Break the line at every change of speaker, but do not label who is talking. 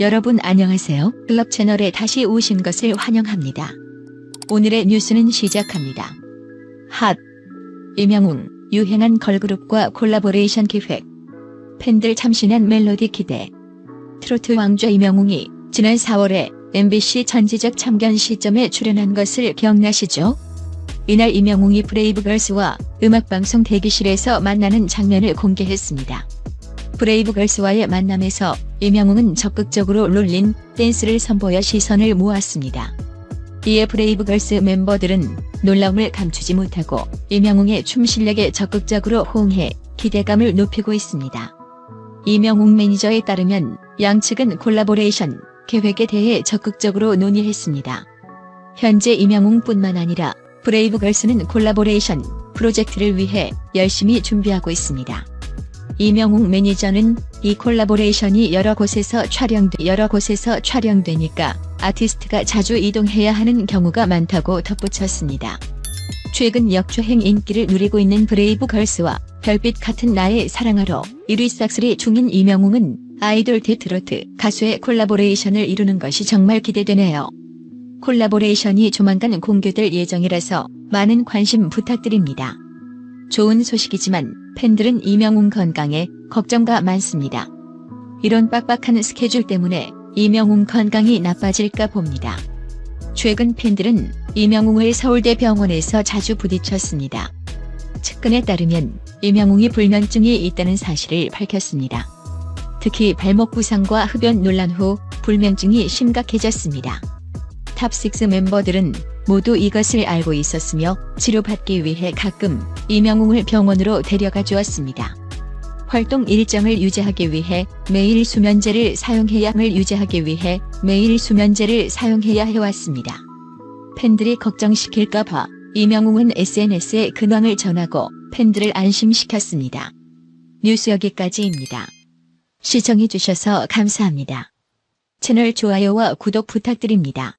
여러분 안녕하세요. 클럽 채널에 다시 오신 것을 환영합니다. 오늘의 뉴스는 시작합니다. 핫 이명웅 유행한 걸그룹과 콜라보레이션 기획 팬들 참신한 멜로디 기대 트로트 왕좌 이명웅이 지난 4월에 MBC 전지적 참견 시점에 출연한 것을 기억나시죠? 이날 이명웅이 브레이브걸스와 음악방송 대기실에서 만나는 장면을 공개했습니다. 브레이브걸스와의 만남에서 이명웅은 적극적으로 롤린 댄스를 선보여 시선을 모았습니다. 이에 브레이브걸스 멤버들은 놀라움을 감추지 못하고 이명웅의 춤 실력에 적극적으로 호응해 기대감을 높이고 있습니다. 이명웅 매니저에 따르면 양측은 콜라보레이션 계획에 대해 적극적으로 논의했습니다. 현재 이명웅뿐만 아니라 브레이브걸스는 콜라보레이션 프로젝트를 위해 열심히 준비하고 있습니다. 이명웅 매니저는 이 콜라보레이션이 여러 곳에서 촬영돼 여러 곳에서 촬영되니까 아티스트가 자주 이동해야 하는 경우가 많다고 덧붙였습니다. 최근 역주행 인기를 누리고 있는 브레이브 걸스와 별빛 같은 나의 사랑하러 1위 싹쓸이 중인 이명웅은 아이돌 데트로트 가수의 콜라보레이션을 이루는 것이 정말 기대되네요. 콜라보레이션이 조만간 공개될 예정이라서 많은 관심 부탁드립니다. 좋은 소식이지만 팬들은 이명웅 건강에 걱정가 많습니다. 이런 빡빡한 스케줄 때문에 이명웅 건강이 나빠질까 봅니다. 최근 팬들은 이명웅을 서울대 병원에서 자주 부딪혔습니다. 측근에 따르면 이명웅이 불면증이 있다는 사실을 밝혔습니다. 특히 발목 부상과 흡연 논란 후 불면증이 심각해졌습니다. 탑6 멤버들은 모두 이것을 알고 있었으며 치료받기 위해 가끔 이명웅을 병원으로 데려가 주었습니다. 활동 일정을 유지하기 위해 매일 수면제를 사용해야 함을 유지하기 위해 매일 수면제를 사용해야 해왔습니다. 팬들이 걱정시킬까봐 이명웅은 SNS에 근황을 전하고 팬들을 안심시켰습니다. 뉴스 여기까지입니다. 시청해주셔서 감사합니다. 채널 좋아요와 구독 부탁드립니다.